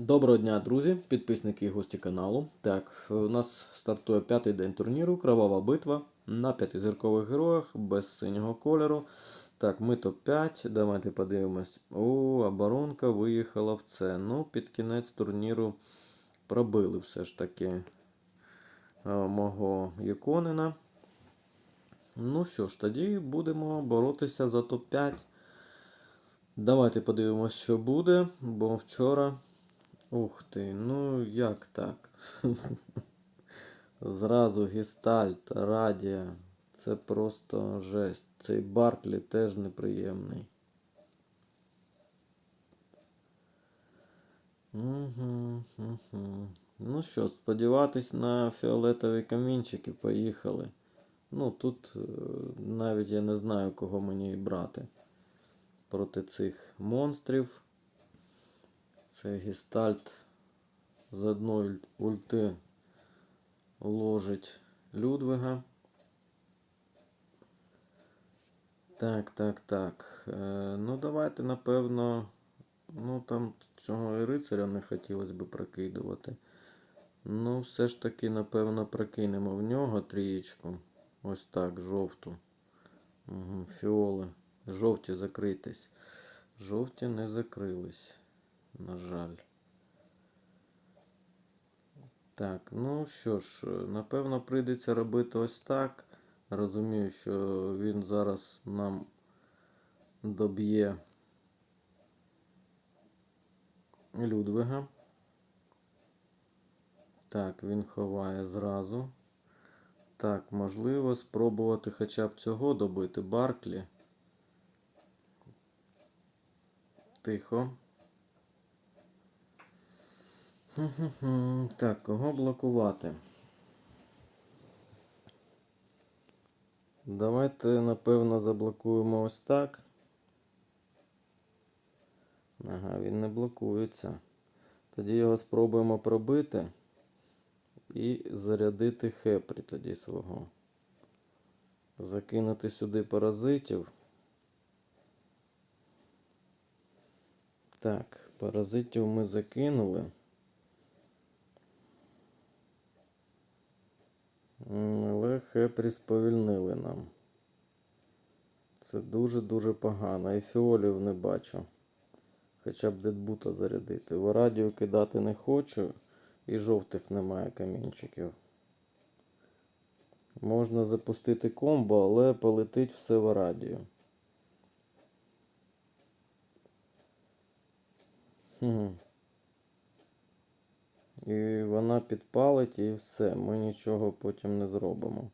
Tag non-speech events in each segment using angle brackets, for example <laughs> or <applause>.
Доброго дня, друзі, підписники і гості каналу. Так, у нас стартує п'ятий день турніру, кровава битва на п'ятизіркових героях без синього кольору. Так, ми топ-5. Давайте подивимось. О, оборонка виїхала в це. Ну, під кінець турніру пробили все ж таки е, мого Яконина. Ну що ж, тоді будемо боротися за топ-5. Давайте подивимось, що буде, бо вчора. Ух ти, ну як так? <laughs> Зразу гестальт, радіа. Це просто жесть. Цей Барклі теж неприємний. Угу, угу. Ну що, сподіватись на фіолетові камінчики, поїхали. Ну тут е, навіть я не знаю, кого мені брати проти цих монстрів. Це гестальт з одної ульти ложить Людвига. Так, так, так. Е, ну, давайте, напевно. Ну, там цього і рицаря не хотілося б прокидувати. Ну, все ж таки, напевно, прокинемо в нього трієчку. Ось так, жовту. Угу, Фіоли. Жовті закритись. Жовті не закрились. На жаль. Так, ну що ж, напевно, прийдеться робити ось так. Розумію, що він зараз нам доб'є Людвига. Так, він ховає зразу. Так, можливо, спробувати хоча б цього добити Барклі. Тихо. Так, кого блокувати? Давайте, напевно, заблокуємо ось так. Ага, він не блокується. Тоді його спробуємо пробити і зарядити хепрі тоді свого. Закинути сюди паразитів. Так, паразитів ми закинули. Але хепрі сповільнили нам. Це дуже-дуже погано. І фіолів не бачу. Хоча б дедбута зарядити. В радіо кидати не хочу. І жовтих немає камінчиків. Можна запустити комбо, але полетить все в радіо. Хм. І вона підпалить і все. Ми нічого потім не зробимо.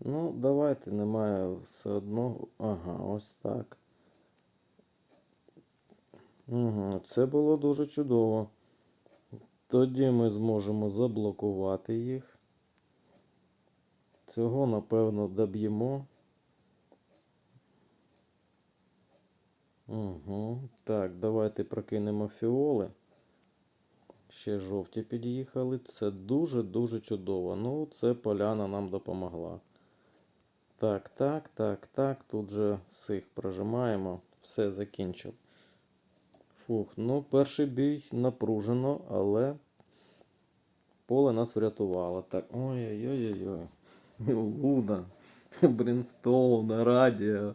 Ну, давайте, немає все одно. Ага, ось так. Угу, Це було дуже чудово. Тоді ми зможемо заблокувати їх. Цього, напевно, доб'ємо. Угу. Так, давайте прокинемо фіоли. Ще жовті під'їхали. Це дуже-дуже чудово. Ну, це поляна нам допомогла. Так, так, так, так. Тут же всіх прожимаємо. Все закінчив. Фух, ну, перший бій напружено, але поле нас врятувало. Так, ой-ой-ой-ой. Луда, <laughs> Брінстоун, Радіо,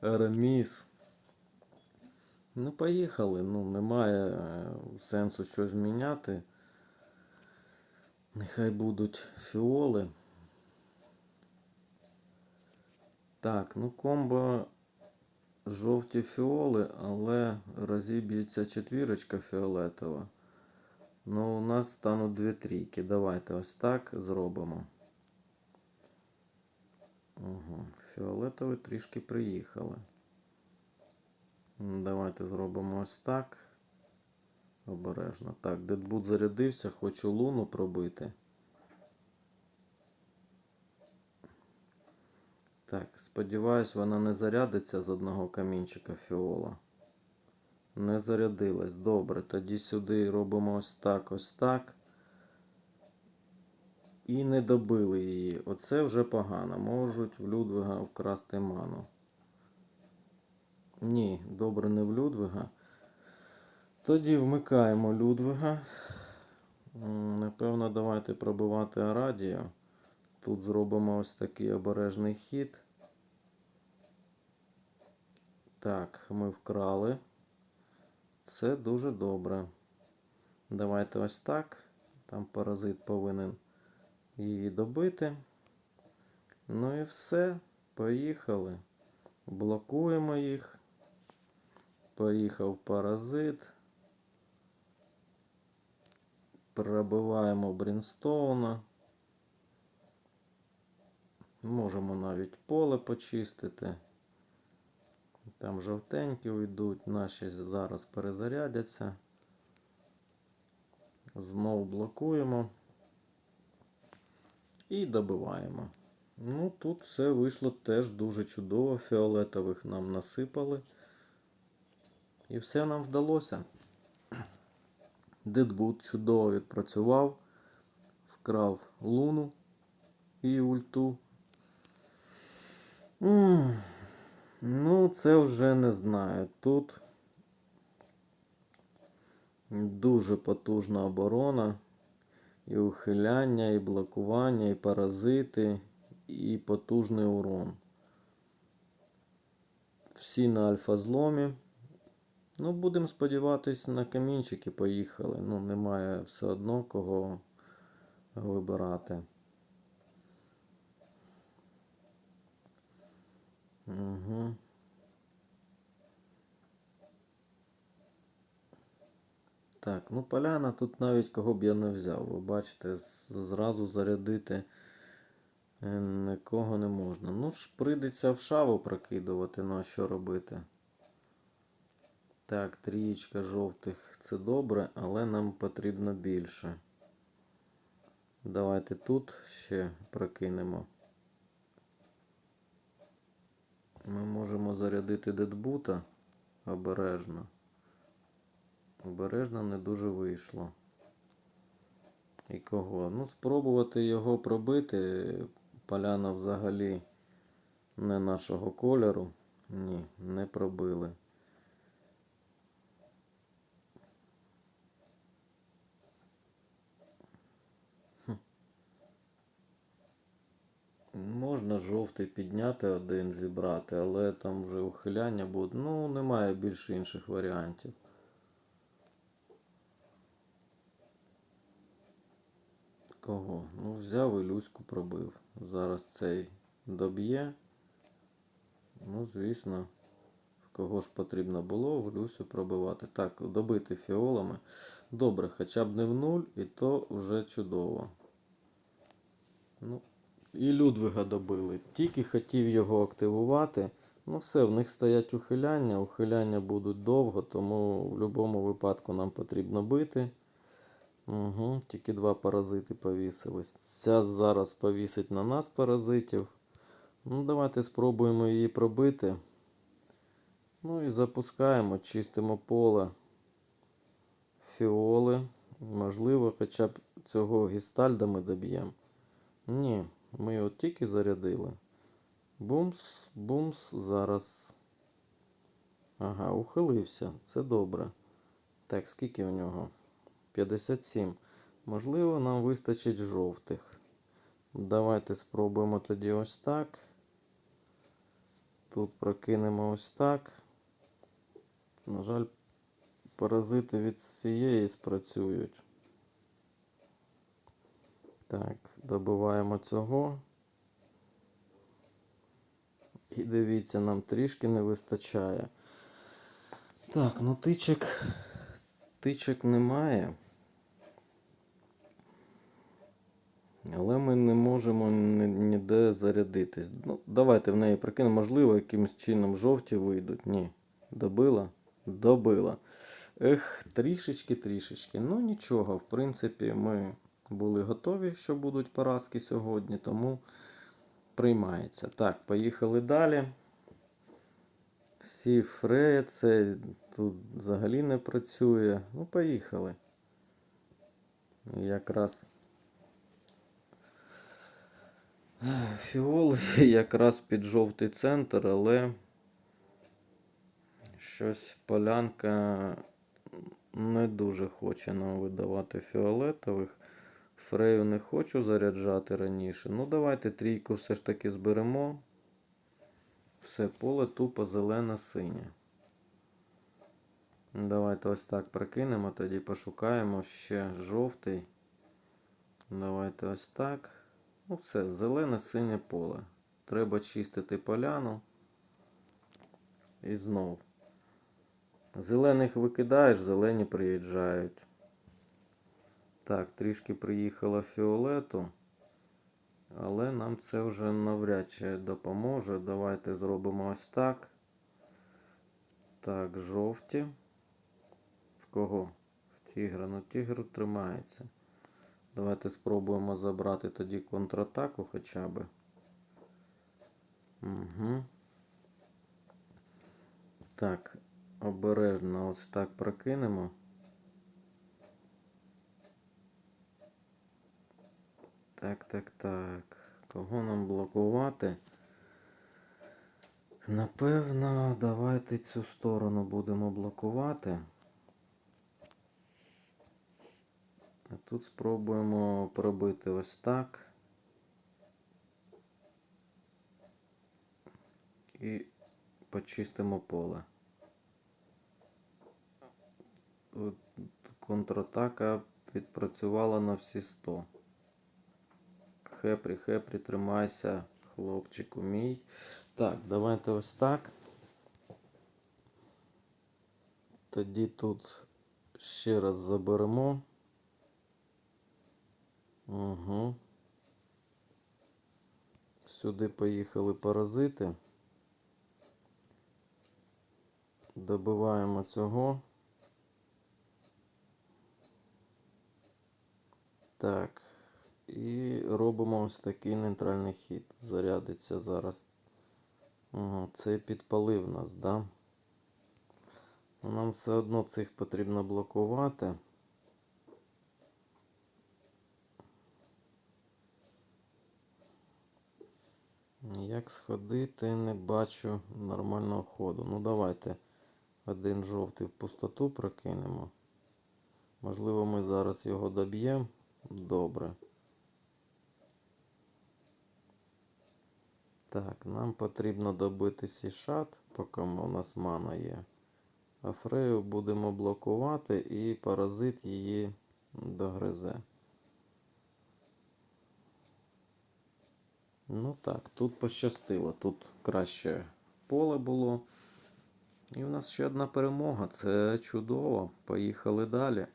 Араміс. Ну, поїхали. Ну, немає е, сенсу щось міняти. Нехай будуть фіоли. Так, ну комбо жовті фіоли, але розіб'ється четвірочка фіолетова. Ну, у нас стануть дві трійки. Давайте ось так зробимо. Угу. Фіолетові трішки приїхали. Давайте зробимо ось так. Обережно. Так, дедбут зарядився, хочу луну пробити. Так, сподіваюсь, вона не зарядиться з одного камінчика фіола. Не зарядилась. Добре, тоді сюди робимо ось так, ось так. І не добили її. Оце вже погано. Можуть в Людвига вкрасти ману. Ні, добре не в Людвига. Тоді вмикаємо Людвига. Напевно, давайте пробивати Арадію. Тут зробимо ось такий обережний хід. Так, ми вкрали. Це дуже добре. Давайте ось так. Там паразит повинен її добити. Ну і все. Поїхали. Блокуємо їх. Поїхав паразит. Пробиваємо Брінстоуна. Можемо навіть поле почистити. Там жовтенькі уйдуть, наші зараз перезарядяться. Знов блокуємо. І добиваємо. Ну, тут все вийшло теж дуже чудово. Фіолетових нам насипали. І все нам вдалося. Дедбут чудово відпрацював, вкрав луну і ульту. М, Ну, це вже не знаю. Тут дуже потужна оборона. І ухиляння, і блокування, і паразити, і потужний урон. Всі на альфа-зломі. Ну, будемо сподіватись, на камінчики поїхали. Ну, немає все одно кого вибирати. Угу. Так, ну поляна тут навіть кого б я не взяв. Ви бачите, зразу зарядити е, нікого не можна. Ну ж, прийдеться в шаву прокидувати, ну а що робити? Так, трієчка жовтих це добре, але нам потрібно більше. Давайте тут ще прокинемо. Ми можемо зарядити дедбута обережно. Обережно не дуже вийшло. І кого? Ну, спробувати його пробити. Поляна взагалі не нашого кольору. Ні, не пробили. Хм. Можна жовтий підняти один зібрати, але там вже ухиляння буде. Ну, немає більше інших варіантів. Кого? Ну, взяв і Люську пробив. Зараз цей доб'є. Ну, звісно, в кого ж потрібно було в Люсю пробивати. Так, добити фіолами. Добре, хоча б не в нуль, і то вже чудово. Ну, і Людвига добили. Тільки хотів його активувати. Ну, все, в них стоять ухиляння. Ухиляння будуть довго, тому в будь-якому випадку нам потрібно бити. Угу, тільки два паразити повісились. Ця зараз повісить на нас паразитів. Ну, давайте спробуємо її пробити. Ну і запускаємо, чистимо поле. Фіоли. Можливо, хоча б цього гістальда ми доб'ємо. Ні, ми його тільки зарядили. Бумс, бумс, зараз. Ага, ухилився. Це добре. Так, скільки в нього? 57. Можливо, нам вистачить жовтих. Давайте спробуємо тоді ось так. Тут прокинемо ось так. На жаль, паразити від цієї спрацюють. Так, добиваємо цього. І дивіться, нам трішки не вистачає. Так, ну тичок. Тичок немає. Але ми не можемо ніде зарядитись. Ну, давайте в неї прикинемо. Можливо, якимось чином жовті вийдуть. Ні. Добила? Добила. Ех, трішечки, трішечки. Ну нічого, в принципі, ми були готові, що будуть поразки сьогодні, тому приймається. Так, поїхали далі. Сі Фрея, це тут взагалі не працює. Ну, поїхали. Якраз фіол <laughs> якраз під жовтий центр, але щось полянка не дуже хоче нам видавати фіолетових. Фрею не хочу заряджати раніше. Ну, давайте трійку все ж таки зберемо. Все, поле тупо зелене-синє. Давайте ось так прокинемо, тоді пошукаємо ще жовтий. Давайте ось так. Ну все, зелене-синє поле. Треба чистити поляну. І знов. Зелених викидаєш, зелені приїжджають. Так, трішки приїхало фіолету. Але нам це вже навряд чи допоможе. Давайте зробимо ось так. Так, жовті. В кого? В тігра. Ну, тігр тримається. Давайте спробуємо забрати тоді контратаку хоча б. Угу. Так, обережно ось так прокинемо. Так, так, так. Кого нам блокувати? Напевно, давайте цю сторону будемо блокувати. А тут спробуємо пробити ось так. І почистимо поле. От Контратака відпрацювала на всі 100. Хепрі, хепрі, тримайся, хлопчику мій. Так, давайте ось так. Тоді тут ще раз заберемо. Угу. Сюди поїхали паразити. Добиваємо цього. Так. І робимо ось такий нейтральний хід. Зарядиться зараз. Це підпалив нас, да? Нам все одно цих потрібно блокувати. Як сходити, не бачу нормального ходу. Ну давайте один жовтий в пустоту прокинемо. Можливо, ми зараз його доб'ємо. Добре. Так, нам потрібно добити сішат, поки у нас мана є. А Фрею будемо блокувати і паразит її догризе. Ну так, тут пощастило. Тут краще поле було. І у нас ще одна перемога. Це чудово. Поїхали далі.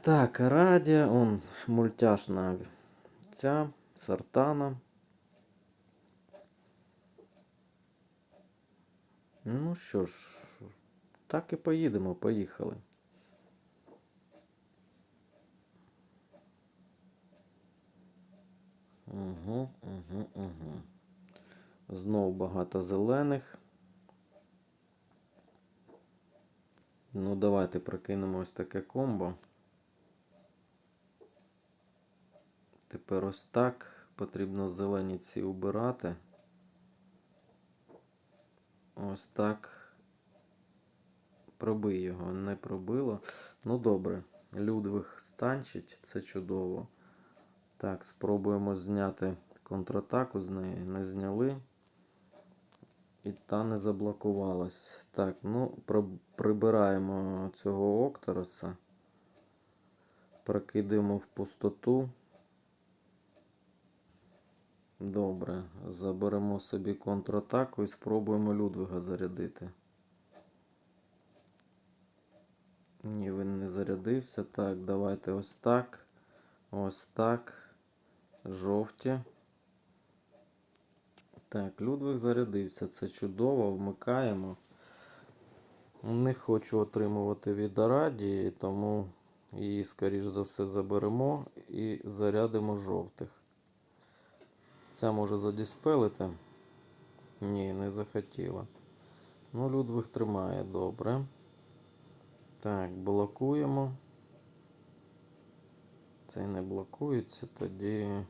Так, Радія, он мультяшна ця Сартана. Ну що ж, так і поїдемо, поїхали. Угу, угу, угу. Знову багато зелених. Ну, давайте прокинемо ось таке комбо. Тепер ось так. Потрібно зелені ці убирати. Ось так. Пробий його, не пробило. Ну добре. Людвиг станчить, це чудово. Так, спробуємо зняти контратаку з неї. Не зняли. І та не заблокувалась. Так, ну, прибираємо цього Октороса. Прокидаємо в пустоту. Добре, заберемо собі контратаку і спробуємо Людвига зарядити. Ні, він не зарядився. Так, давайте ось так. Ось так. Жовті. Так, Людвиг зарядився. Це чудово. Вмикаємо. Не хочу отримувати від Арадії, тому її, скоріш за все, заберемо і зарядимо жовтих. Ця може задіспелити. Ні, не захотіла. Ну, Людвиг тримає добре. Так, блокуємо. Цей не блокується, тоді.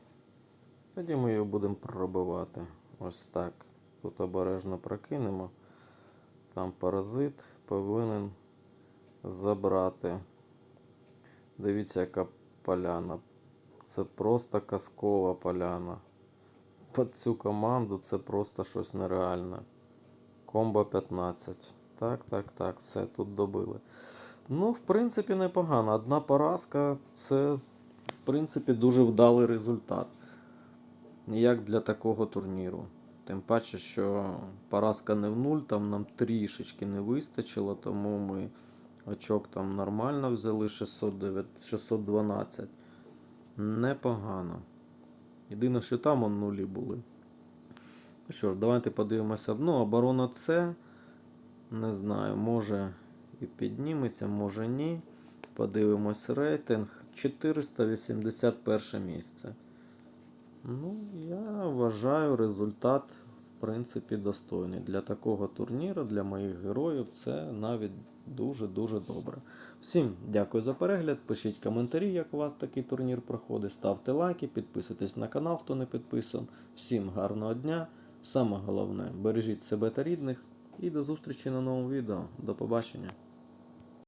Тоді ми його будемо пробивати. Ось так. Тут обережно прокинемо. Там паразит повинен забрати. Дивіться, яка поляна. Це просто казкова поляна. Під цю команду це просто щось нереальне. Комбо 15. Так, так, так, все тут добили. Ну, в принципі, непогано. Одна поразка це, в принципі, дуже вдалий результат. Як для такого турніру. Тим паче, що поразка не в нуль, там нам трішечки не вистачило, тому ми очок там нормально взяли 609, 612. Непогано. Єдине, що там он нулі були. Ну що ж, давайте подивимося. Ну, оборона С. Не знаю, може і підніметься, може ні. Подивимось рейтинг. 481 місце. Ну, я вважаю результат, в принципі, достойний. Для такого турніру, для моїх героїв, це навіть дуже-дуже добре. Всім дякую за перегляд. Пишіть коментарі, як у вас такий турнір проходить. Ставте лайки, підписуйтесь на канал, хто не підписан. Всім гарного дня. Саме головне, бережіть себе та рідних. І до зустрічі на новому відео. До побачення.